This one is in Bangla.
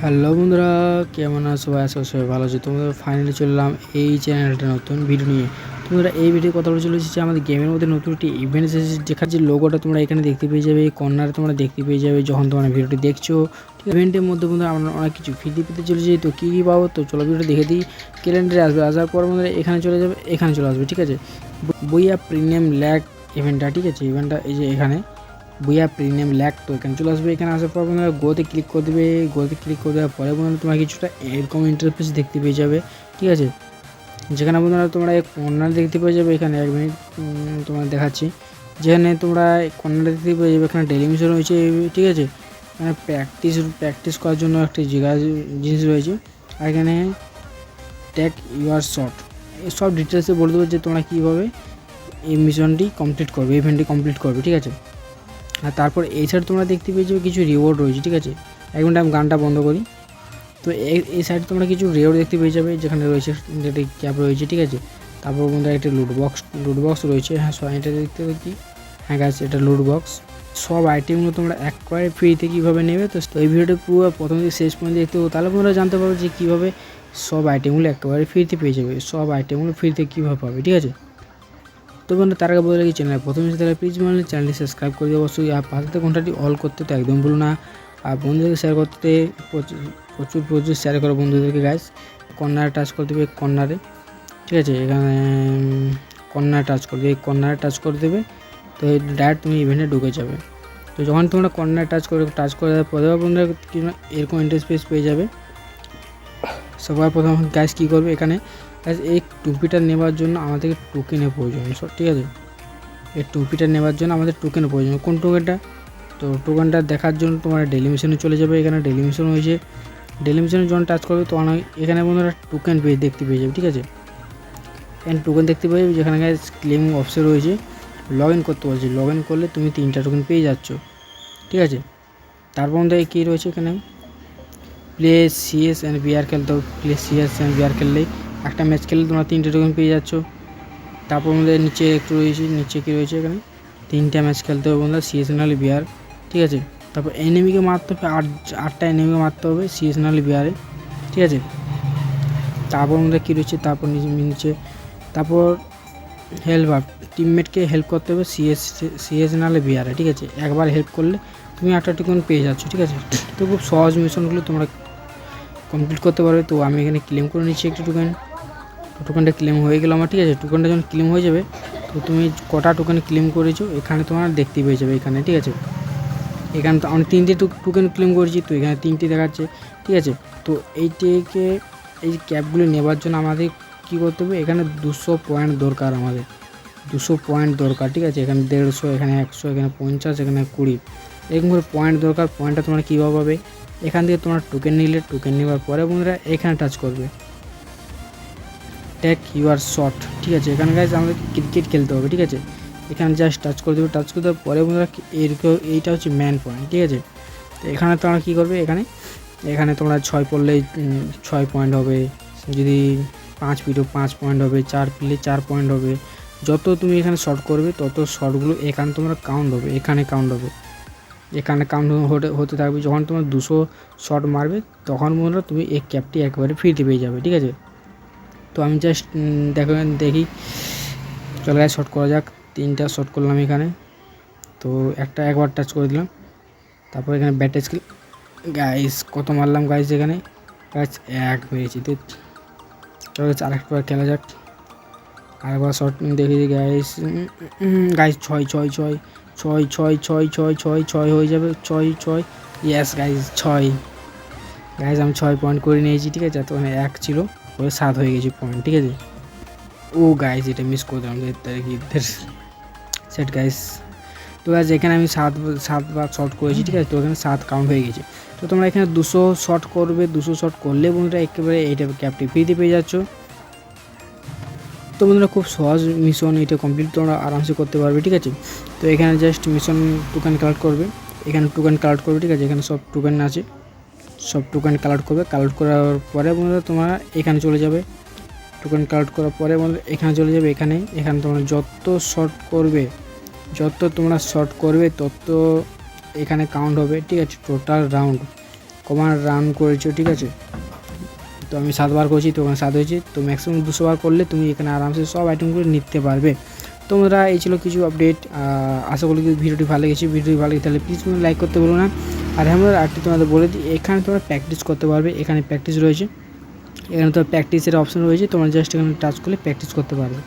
হ্যালো বন্ধুরা, কেমন আছো? ভাই আছো সবাই ভালো আছো। তোমাদের ফাইনালি চললাম এই চ্যানেলটা নতুন ভিডিও নিয়ে। তোমরা এই ভিডিও কথা বলে চলে এসেছি আমাদের গেমের মধ্যে নতুন একটি ইভেন্ট এসেছে, যেখানে যে লোগোটা তোমরা এখানে দেখতে পেয়ে যাবে কর্নারে তোমরা দেখতে পেয়ে যাবে যখন তোমরা ভিডিওটি দেখছ। ইভেন্টের মধ্যে বন্ধুরা, আমরা অনেক কিছু ফিতে পেতে চলেছি, তো কী কী পাবো? তো চলো ভিডিওটা দেখে দিই। ক্যালেন্ডারে আসবে, আসার পর বন্ধুরা, এখানে চলে যাবে, এখানে চলে আসবে, ঠিক আছে? বইয়া প্রিমিয়াম ল্যাক ইভেন্টটা ঠিক আছে? ইভেন্টটা এই যে এখানে। বইয়া প্রিমিয়াম ল্যাক তো এখানে চলে আসবে, এখানে আসার পর বন্ধুরা গোতে ক্লিক করে দেবে, গোতে ক্লিক করে দেওয়ার পরে বন্ধুরা তোমরা কিছুটা এরকম ইন্টারফেস দেখতে পেয়ে যাবে, ঠিক আছে? যেখানে বন্ধুরা তোমরা কর্নার দেখতে পেয়ে যাবে, এখানে এক মিনিট তোমার দেখাচ্ছি। যেখানে তোমরা কর্নার দেখতে পেয়ে যাবে, এখানে টেলিভিশন রয়েছে, ঠিক আছে? এখানে প্র্যাকটিস প্র্যাকটিস করার জন্য একটি জায়গা, জিনিস রয়েছে। আর এখানে ট্যাক ইউর শট সব ডিটেলসে বলে দেবো যে তোমরা কীভাবে এই মিশনটি কমপ্লিট করবে ইভেন্টটি কমপ্লিট করবে, ঠিক আছে? আর তারপর সাইড তোমরা দেখতে পেয়েছ কিছু রিওয়ার্ড রয়েছে, ঠিক আছে? এক মিনিট আমি গানটা বন্ধ করি। তো এই সাইডে তোমরা কিছু রিওয়ার্ড দেখতে পেয়ে যাবে, যেখানে রয়েছে একটি ক্যাপ রয়েছে, ঠিক আছে? তারপর বন্ধুরা একটা লুট বক্স বক্স রয়েছে। হ্যাঁ সব এটা দেখতে পাচ্ছি হ্যাঁ গাছ এটা লুট বক্স সব আইটেমগুলো তোমরা একবারে ফ্রিতে কীভাবে নেবে? তো এই ভিডিওটা পুরো প্রথম থেকে শেষ পর্যন্ত দেখতে হবে। তাহলে তোমরা জানতে পারবে যে কীভাবে সব আইটেমগুলো একেবারে ফ্রিতে পেয়ে যাবে। সব আইটেমগুলো ফ্রিতে কীভাবে পাবে, ঠিক আছে? তো বন্ধু তার আগে বলে রাখি চ্যানেল প্রথমে তাহলে প্লিজ মানে চ্যানেলটি সাবস্ক্রাইব করে দিয়ে অবশ্যই আর পাশে ঘন্টাটি অল করতে তো একদম ভুলো না। আর বন্ধুদেরকে শেয়ার করতে প্রচুর প্রচুর শেয়ার করো বন্ধুদেরকে গাইস কর্নারে টাচ করে দেবে কর্নারে। ঠিক আছে, এখানে কর্নারে টাচ করে দেবে। কর্নারে টাচ করে দেবে, তো ডাইরেক্ট তুমি ইভেন্টে ঢুকে যাবে। তো যখন তোমরা কর্নারে টাচ করে টাচ করে দেওয়ার পরে বন্ধুরা কি এরকম ইন্টারস্পেস পেয়ে যাবে। সবার প্রথম গাইস কী করবে এখানে? এই টুপিটা নেবার জন্য আমাদেরকে টোকেনের প্রয়োজন ঠিক আছে? এই টুপিটা নেবার জন্য আমাদের টোকেনের প্রয়োজন। কোন টোকেনটা তো টোকেনটা দেখার জন্য তোমার ডেলি মিশনে চলে যাবে। এখানে ডেলি মিশন হয়েছে ডেলি মিশনে যখন টাচ করবে, তখন এখানে বন্ধুরা টোকেন পেয়ে দেখতে পেয়ে যাবে, ঠিক আছে? এখানে টোকেন দেখতে পেয়ে যেখানে ক্লেম অপশন রয়েছে। লগ ইন করতে বলছে। লগ ইন করলে তুমি তিনটা টোকেন পেয়ে যাচ্ছ, ঠিক আছে? তারপর মধ্যে কী রয়েছে এখানে? প্লে সিএস অ্যান্ড বিআর খেলতে হবে। প্লে সিএস অ্যান্ড বিআর খেললেই একটা ম্যাচ খেললে তোমরা তিনটে টোকেন পেয়ে যাচ্ছ। তারপর আমাদের নিচে একটু রয়েছে, নিচে কী রয়েছে এখানে? তিনটা ম্যাচ খেলতে হবে বন্ধুরা সিএস বিআর ঠিক আছে? তারপর এনিমিকে মারতে হবে, আট, আটটা এনিমিকে মারতে হবে সিএস বিআরে ঠিক আছে? তারপর আমাদের কী রয়েছে? তারপর নিচে নিচে, তারপর হেল্প আপ টিমমেটকে হেল্প করতে হবে সিএস সিএস বিআরে ঠিক আছে? একবার হেল্প করলে তুমি একটা টোকেন পেয়ে যাচ্ছ, ঠিক আছে? তো খুব সহজ মিশনগুলো তোমরা কমপ্লিট করতে পারবে, তো আমি এখানে ক্লেম করে নিচ্ছি একটি টোকেন তো টোকেনটা ক্লেম হয়ে গেল আমার, ঠিক আছে? টোকেনটা যখন ক্লেম হয়ে যাবে, তো তুমি কটা টোকেন ক্লেম করেছ, এখানে তোমার দেখতে পেয়ে যাবে এখানে, ঠিক আছে? এখানে তো আমি তিনটে টোকেন ক্লেম করেছি, তো এখানে তিনটে দেখাচ্ছে, ঠিক আছে? তো এইটিকে, এই ক্যাবগুলো নেবার জন্য আমাদের কী করতে হবে? এখানে দুশো পয়েন্ট দরকার আমাদের। দুশো পয়েন্ট দরকার, ঠিক আছে? এখানে দেড়শো, এখানে একশো, এখানে পঞ্চাশ, এখানে কুড়ি। এরকম করে পয়েন্ট দরকার, পয়েন্টটা তোমরা কীভাবে পাবে? এখান থেকে তোমরা টোকেন নিলে টোকেন নেওয়ার পরে বন্ধুরা এখানে টাচ করবে। টেক ইউর শট ঠিক আছে? এখানে গাইজ আমাদের ক্রিকেট খেলতে হবে ঠিক আছে? এখানে জাস্ট টাচ করে দেবে টাচ করে দেওয়ার পরে বন্ধুরা এরকম এইটা হচ্ছে ম্যান পয়েন্ট ঠিক আছে? তো এখানে তোমরা কী করবে? এখানে এখানে তোমরা ছয় পড়লেই উম, ছয় পয়েন্ট হবে। যদি পাঁচ পিটও পাঁচ পয়েন্ট হবে চার পিলে চার পয়েন্ট হবে। যত তুমি এখানে শর্ট করবে তত শর্টগুলো এখানে তোমরা কাউন্ট হবে এখানে কাউন্ট হবে। এখানে কাউন্ট হতে হতে থাকবে। যখন তোমার দুশো শট মারবে, তখন মনে তুমি এই ক্যাপটি একবারে ফ্রিতে পেয়ে যাবে, ঠিক আছে? তো আমি জাস্ট দেখো, দেখি। চলে গায়ে শট করা যাক। তিনটা শট করলাম এখানে। তো একটা একবার টাচ করে দিলাম। তারপর এখানে ব্যাটে স্কিল গাইস কত মারলাম গাইস এখানে? গাইস এক মেরেছি তো চলো গাইস আরেকবার খেলা যাক। আরেকবার শট দেখি গাইস গাইস ছয় ছয় ছয়। ছয় ছয় ছয় ছয় ছয় ছয় হয়ে যাবে। ছয় ছয়। ইয়াস গাইস ছয়। গাইস আমি ছয় পয়েন্ট করে নিয়েছি, ঠিক আছে? তো মানে এক ছিল ওই সাত হয়ে গেছে পয়েন্ট ঠিক আছে? ও গাইস এটা মিস করে দিলাম সেট গাইস তো গাইস এখানে আমি সাত সাত সাতবার শট করেছি, ঠিক আছে? তো এখানে সাত কাউন্ট হয়ে গেছে। তো তোমরা এখানে দুশো শট করবে, দুশো শট করলে বন্ধুরা একেবারে এইটা ক্যাপটি ফ্রিতে পেয়ে যাচ্ছ। তো বন্ধুরা, খুব সহজ মিশন এটা কমপ্লিট তোমরা আরামসে করতে পারবে, ঠিক আছে? তো এখানে জাস্ট মিশন টোকেন কালেক্ট করবে। এখানে টোকেন কালেক্ট করবে, ঠিক আছে? এখানে সব টোকেন আছে। সব টোকেন কালেক্ট করবে। কালেক্ট করার পরে বন্ধুরা, তোমরা এখানে চলে যাবে। টোকেন কালেক্ট করার পরে বন্ধুরা, এখানে চলে যাবে, এখানে। এখানে তোমরা যত শর্ট করবে, যত তোমরা শর্ট করবে, তত এখানে কাউন্ট হবে, ঠিক আছে? টোটাল রাউন্ড কমান্ড রান করেছ, ঠিক আছে? আমি সাতবার করছি তো ওখানে সাত হয়েছে, তো ম্যাক্সিমাম দুশো বার করলে তুমি এখানে আরামসে সব আইটেমগুলো নিতে পারবে। তোমরা এই ছিল কিছু আপডেট আশা করি ভিডিওটি ভালো লেগেছে। ভিডিওটি ভালো লেগে তাহলে প্লিজ তুমি লাইক করতে বলো না। আর হ্যাঁ আমরা আরেকটি তোমাদের বলে দিই, এখানে তোমরা প্র্যাকটিস করতে পারবে, এখানে প্র্যাকটিস রয়েছে। এখানে তোমার প্র্যাকটিসের অপশন রয়েছে, তোমরা জাস্ট এখানে টাচ করলে প্র্যাকটিস করতে পারবে।